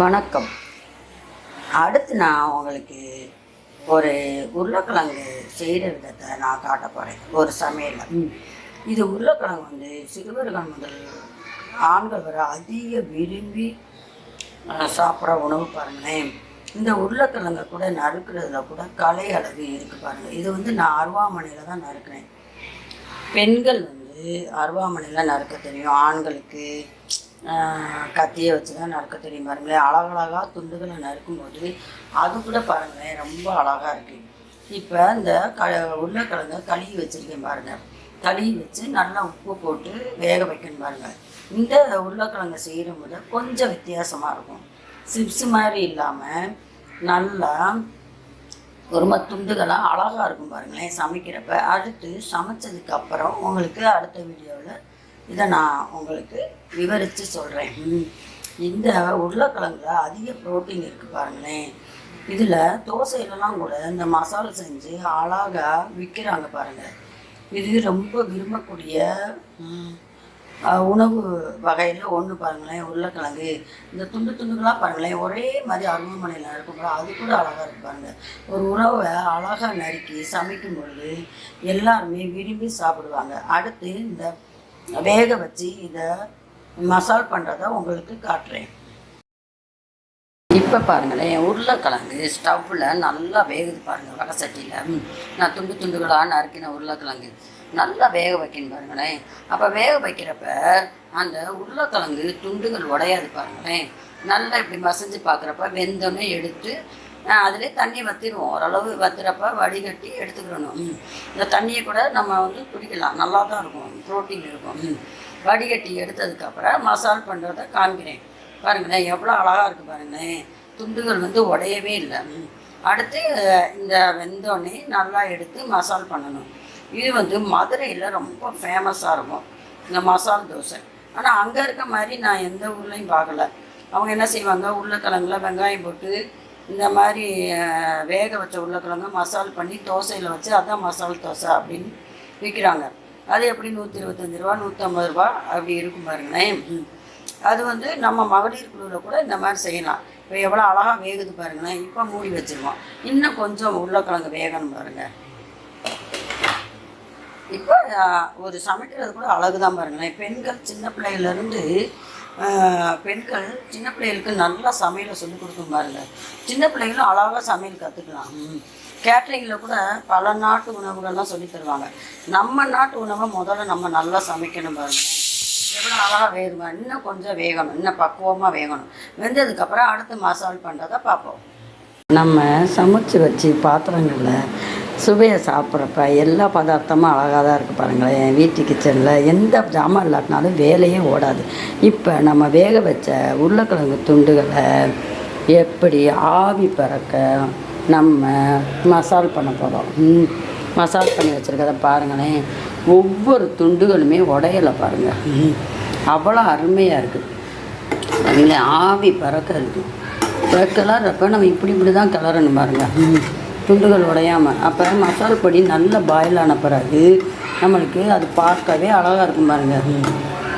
வணக்கம். அடுத்து நான் உங்களுக்கு ஒரு உருளைக்கிழங்கு செய்கிற விதத்தை நான் காட்ட போகிறேன் ஒரு சமையலில். இது உருளைக்கிழங்கு வந்து சிறுவர்கள் முதல் ஆண்கள் வரை அதிக விரும்பி சாப்பிட்ற உணவு பாருங்களேன். இந்த உருளைக்கிழங்கை கூட நறுக்கிறதுல கூட கலை அழகு இருக்குது பாருங்கள் இது வந்து நான் அருவாமனையில் தான் நறுக்கிறேன். பெண்கள் வந்து அருவாமனையில் நறுக்க தெரியும். ஆண்களுக்கு கத்தியை வச்சு தான் நறுக்க தெரியும் பாருங்களேன். அழகழகாக துண்டுகளை நறுக்கும்போது அது கூட பாருங்களேன் ரொம்ப அழகாக இருக்குது இப்போ இந்த க உருளைக்கிழங்க கழுவி வச்சுருக்கேன் பாருங்கள் கழுவி வச்சு நல்லா உப்பு போட்டு வேக வைக்கணும் பாருங்கள் இந்த உருளைக்கிழங்கு செய்கிற போது கொஞ்சம் வித்தியாசமாக இருக்கும். சிப்ஸ் மாதிரி இல்லாமல் நல்லா ஒரு துண்டுகளாக அழகாக இருக்கும் பாருங்களேன் சமைக்கிறப்ப. அடுத்து சமைச்சதுக்கப்புறம் உங்களுக்கு அடுத்த வீடியோவில் இதை நான் உங்களுக்கு விவரித்து சொல்கிறேன் இந்த உருளைக்கிழங்குல அதிக புரோட்டீன் இருக்குது பாருங்களேன். இதில் தோசையிலலாம் கூட இந்த மசாலா செஞ்சு அழகாக விற்கிறாங்க பாருங்கள் இது ரொம்ப விரும்பக்கூடிய உணவு வகையில் ஒன்று பாருங்களேன் உருளைக்கிழங்கு. இந்த துண்டு துண்டுகளாக பாருங்களேன் ஒரே மாதிரி அருவமனையில் இருக்கும் அது கூட அழகாக இருக்கு பாருங்கள் ஒரு உணவை அழகாக நறுக்கி சமைக்கும் பொழுது எல்லாருமே விரும்பி சாப்பிடுவாங்க. அடுத்து இந்த வேக வச்சு இதை மசால் பண்ணுறத உங்களுக்கு காட்டுறேன். இப்போ பாருங்களேன் உருளைக்கிழங்கு ஸ்டவ்வில் நல்லா வேகுது பாருங்கள் வடை சட்டியில். நான் துண்டு துண்டுகளாக நறுக்கின உருளைக்கிழங்கு. நல்லா வேக வைக்கணும் பாருங்களேன். அப்போ வேக வைக்கிறப்ப அந்த உருளைக்கிழங்கு துண்டுகள் உடையாது பாருங்களேன். நல்லா இப்படி மசஞ்சு பார்க்குறப்ப வெந்தோன்னே எடுத்து அதிலே தண்ணி வற்றிடுவோம் ஓரளவு வத்துறப்ப வடிகட்டி எடுத்துக்கிறணும். இந்த தண்ணியை கூட நம்ம வந்து குடிக்கலாம். நல்லா தான் இருக்கும். ப்ரோட்டீன் இருக்கும். வடிகட்டி எடுத்ததுக்கப்புறம் மசால் பண்ணுறத காமிக்கிறேன் பாருங்களேன் எவ்வளோ அழகாக இருக்குது பாருங்களேன். துண்டுகள் வந்து உடையவே இல்லை. அடுத்து இந்த வெந்தோடனே நல்லா எடுத்து மசால் பண்ணணும். இது வந்து மதுரையில் ரொம்ப ஃபேமஸாக இருக்கும். இந்த மசால் தோசை. ஆனால் அங்கே இருக்க மாதிரி நான் எந்த ஊர்லேயும் பார்க்கல. அவங்க என்ன செய்வாங்க? உருளைக்கிழங்குல வெங்காயம் போட்டு இந்த மாதிரி வேக வச்ச உருளைக்கிழங்கு மசால் பண்ணி தோசையில் வச்சு அதான் மசால் தோசை அப்படின்னு விற்கிறாங்க அது எப்படி நூற்றி இருபத்தஞ்சி ரூபா நூற்றம்பது ரூபா? அப்படி இருக்கும் பாருங்களேன். அது வந்து நம்ம மகளிர் குழுவில் கூட இந்த மாதிரி செய்யலாம். இப்போ எவ்வளோ அழகாக வேகுது பாருங்களேன். இப்போ மூடி வச்சிருவோம். இன்னும் கொஞ்சம் உருளைக்கிழங்கு வேகணும் பாருங்கள் இப்போ ஒரு சமைக்கிறது கூட அழகு தான் பாருங்களேன். பெண்கள் சின்ன பிள்ளையிலேருந்து பெண்கள் சின்ன பிள்ளைகளுக்கு நல்லா சமையலை சொல்லி கொடுக்கும் பாருங்கள் சின்ன பிள்ளைகளும் அழகாக சமையல் கற்றுக்கலாம் கேட்ரிங்கில் கூட பல நாட்டு உணவுகள்லாம் சொல்லி தருவாங்க. நம்ம நாட்டு உணவை முதல்ல நம்ம நல்லா சமைக்கணும் பாருங்க. எவ்வளோ அழகாக வேகுமா? இன்னும் கொஞ்சம் வேகணும். இன்னும் பக்குவமாக வேகணும். வெந்ததுக்கப்புறம் அடுத்து மசால் பண்ணுறதை பார்ப்போம். நம்ம சமைச்சு வச்சு பாத்திரங்களில் சுவையை சாப்பிட்றப்ப எல்லா பதார்த்தமும் அழகாக தான் இருக்குது பாருங்களேன். என் வீட்டு கிச்சனில் எந்த ஜாமான் இல்லாட்டினாலும் வேலையே ஓடாது. இப்போ நம்ம வேக வச்ச உருளைக்கிழங்கு துண்டுகளை எப்படி ஆவி பறக்க நம்ம மசால் பண்ண போகிறோம் மசால் பண்ணி வச்சுருக்கத பாருங்களேன். ஒவ்வொரு துண்டுகளுமே உடையலை பாருங்கள் ம். அவ்வளோ அருமையாக இருக்குது அதுங்களே ஆவி பறக்க இருக்குது இப்போ கிளறப்ப நம்ம இப்படி இப்படி தான் கிளறணும் பாருங்க. ம். துண்டுகள் உடையாமல் அப்போ மசால் பொடி நல்ல பாயில் ஆன பிறகு நம்மளுக்கு அது பார்க்கவே அழகாக இருக்கும் பாருங்க. ம்.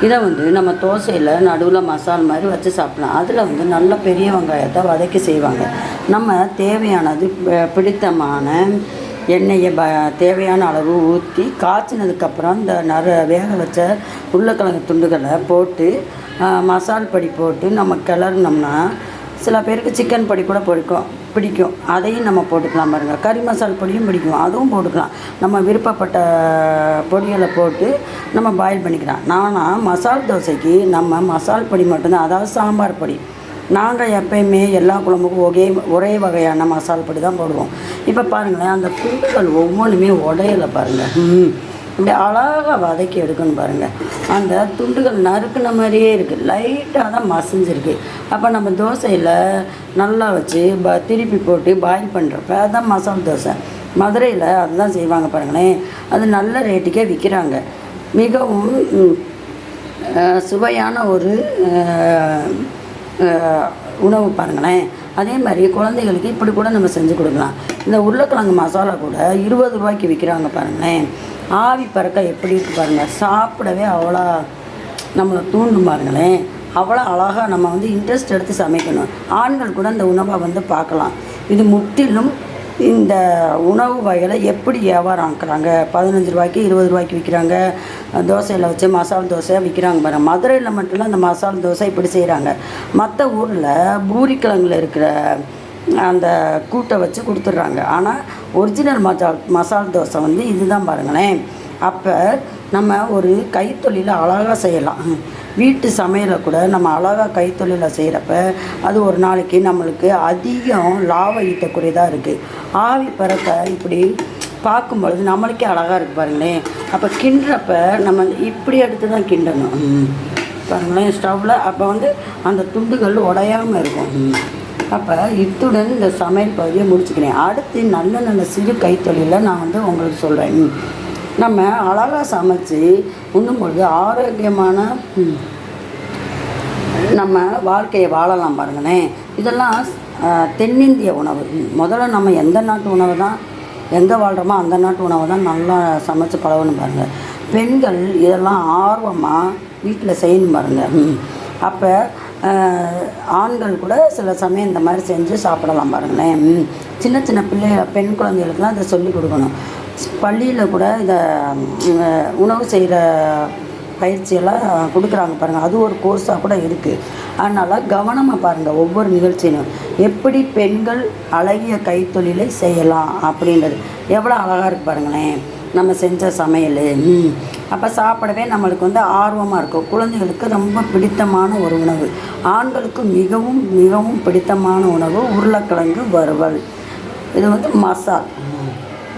இதை வந்து நம்ம தோசையில் நடுவில் மசால் மாதிரி வச்சு சாப்பிடலாம். அதில் வந்து நல்ல பெரிய வெங்காயத்தை வதக்கி செய்வாங்க. நம்ம தேவையானது பிடித்தமான எண்ணெயை ப தேவையான அளவு ஊற்றி காய்ச்சினதுக்கப்புறம் இந்த நர வேக வச்ச உருளைக்கிழங்கு துண்டுகளை போட்டு மசால் படி போட்டு நம்ம கிளறினோம்னா சில பேருக்கு சிக்கன் பொடி கூட பிடிக்கும் பிடிக்கும். அதையும் நம்ம போட்டுக்கலாம் பாருங்கள் கறி மசால் பொடியும் பிடிக்கும். அதுவும் போட்டுக்கலாம். நம்ம விருப்பப்பட்ட பொடிகளை போட்டு நம்ம பாயில் பண்ணிக்கலாம். நானா மசால் தோசைக்கு நம்ம மசால் பொடி மட்டும்தான். அதாவது சாம்பார் பொடி. நாங்கள் எப்பயுமே எல்லா குழம்புக்கும் ஒரே ஒரே வகையான மசால் பொடி தான் போடுவோம். இப்போ பாருங்களேன் அந்த பூக்கள் ஒவ்வொன்றுமே உடையலை பாருங்கள் ம் இப்படி அழகாக வதக்கி எடுக்கணும் பாருங்கள் அந்த துண்டுகள் நறுக்குன மாதிரியே இருக்குது லைட்டாக தான் மசிஞ்சிருக்கு. அப்போ நம்ம தோசையில் நல்லா வச்சு ப திருப்பி போட்டு பாயில் பண்ணுறப்ப அதுதான் மசால் தோசை. மதுரையில் அதுதான் செய்வாங்க பாருங்களேன். அது நல்ல ரேட்டுக்கே விற்கிறாங்க மிகவும் சுவையான ஒரு உணவு பாருங்களேன். அதே மாதிரி குழந்தைகளுக்கு இப்படி கூட நம்ம செஞ்சு கொடுக்கலாம். இந்த உருளைக்கிழங்கு மசாலா கூட இருபது ரூபாய்க்கு விற்கிறாங்க பாருங்களேன். ஆவி பறக்க எப்படி இருக்கு பாருங்கள் சாப்பிடவே அவ்வளோ நம்மளை தூண்டும் பாருங்களேன். அவ்வளோ அழகாக நம்ம வந்து இன்ட்ரெஸ்ட் எடுத்து சமைக்கணும். ஆண்கள் கூட இந்த உணவை வந்து பார்க்கலாம். இது முற்றிலும் இந்த உணவு வகைகளை எப்படி வியாபாரம் ஆக்குறாங்க? பதினஞ்சு ரூபாய்க்கு இருபது ரூபாய்க்கு விற்கிறாங்க தோசையில் வச்சு மசால் தோசை விற்கிறாங்க பாருங்க மதுரையில் மட்டும்தான் அந்த மசால் தோசை இப்படி செய்கிறாங்க மற்ற ஊரில் பூரிக்கிழங்கில் இருக்கிற அந்த கூட்டை வச்சு கொடுத்துட்றாங்க. ஆனால் ஒரிஜினல் மசால் மசால் தோசை வந்து இதுதான் பாருங்களேன். அப்போ நம்ம ஒரு கைத்தொழிலை அழகாக செய்யலாம். வீட்டு சமையலை கூட நம்ம அழகாக கைத்தொழிலை செய்கிறப்ப அது ஒரு நாளைக்கு நம்மளுக்கு அதிகம் லாபம் ஈட்டக்கூடியதாக இருக்குது ஆவி பறக்க இப்படி பார்க்கும் பொழுது நம்மளுக்கே அழகாக இருக்குது பாருங்களேன் அப்போ கிண்டுறப்ப நம்ம இப்படி எடுத்து தான் கிண்டணும் பாருங்களேன் ஸ்டவ்வில் அப்போ வந்து அந்த துண்டுகள் உடையாமல் இருக்கும். அப்போ இத்துடன் இந்த சமையல் பகுதியை முடிச்சுக்கிறேன். அடுத்து நல்ல நல்ல சிறு கைத்தொழிலை நான் வந்து உங்களுக்கு சொல்கிறேன் நம்ம அழகாக சமைச்சு உண்ணும் பொழுது ஆரோக்கியமான நம்ம வாழ்க்கையை வாழலாம் பாருங்களேன். இதெல்லாம் தென்னிந்திய உணவு. முதல்ல நம்ம எந்த நாட்டு உணவு தான் எங்கே வாழ்கிறோமோ அந்த நாட்டு உணவை தான் நல்லா சமைச்சு பழகணும் பாருங்கள் பெண்கள் இதெல்லாம் ஆர்வமாக வீட்டில் செய்யணும் பாருங்கள் அப்போ ஆண்கள் கூட சில சமயம் இந்த மாதிரி செஞ்சு சாப்பிடலாம் பாருங்களேன். சின்ன சின்ன பிள்ளை பெண் குழந்தைகளுக்குலாம் இதை சொல்லிக் கொடுக்கணும். பள்ளியில் கூட இதை உணவு செய்கிற பயிற்சியெல்லாம் கொடுக்குறாங்க பாருங்கள் அது ஒரு கோர்ஸாக கூட இருக்குது அதனால் கவனமாக பாருங்கள் ஒவ்வொரு நிகழ்ச்சியிலும். எப்படி பெண்கள் அழகிய கைத்தொழிலை செய்யலாம் அப்படின்றது. எவ்வளோ அழகாக இருக்குது பாருங்களேன். நம்ம செஞ்ச சமையல் அப்போ சாப்பிடவே நம்மளுக்கு வந்து ஆர்வமாக இருக்கும். குழந்தைகளுக்கு ரொம்ப பிடித்தமான ஒரு உணவு. ஆண்களுக்கு மிகவும் மிகவும் பிடித்தமான உணவு உருளைக்கிழங்கு வறுவல். இது வந்து மசால்.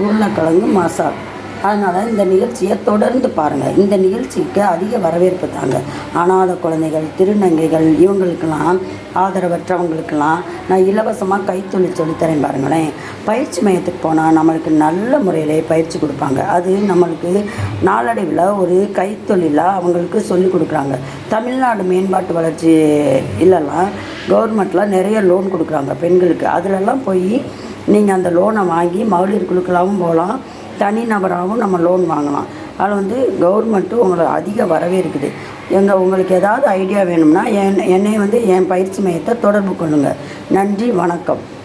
உருளைக்கிழங்கு மசால். அதனால் இந்த நிகழ்ச்சியை தொடர்ந்து பாருங்கள் இந்த நிகழ்ச்சிக்கு அதிக வரவேற்பு தாங்க. அனாதை குழந்தைகள் திருநங்கைகள் இவங்களுக்கெல்லாம் ஆதரவற்றவங்களுக்கெல்லாம் நான் இலவசமாக கைத்தொழில் சொல்லித்தரேன் பாருங்களேன். பயிற்சி மையத்துக்கு போனால் நம்மளுக்கு நல்ல முறையிலே பயிற்சி கொடுப்பாங்க. அது நம்மளுக்கு நாளடைவில் ஒரு கைத்தொழிலாக அவங்களுக்கு சொல்லிக் கொடுக்குறாங்க. தமிழ்நாடு மேம்பாட்டு வளர்ச்சி இல்லைலாம் கவர்மெண்ட்டில் நிறைய லோன் கொடுக்குறாங்க பெண்களுக்கு. அதிலெல்லாம் போய் நீங்கள் அந்த லோனை வாங்கி மகளிர் குழுக்களாகவும் போகலாம் தனிநபராகவும் நம்ம லோன் வாங்கலாம். அதில் வந்து கவர்மெண்ட்டும் உங்களை அதிக வரவேற்குது. எங்கள் உங்களுக்கு ஏதாவது ஐடியா வேணும்னா என் என்னை வந்து என் பயிற்சி மையத்தை தொடர்பு கொள்ளுங்கள் நன்றி வணக்கம்.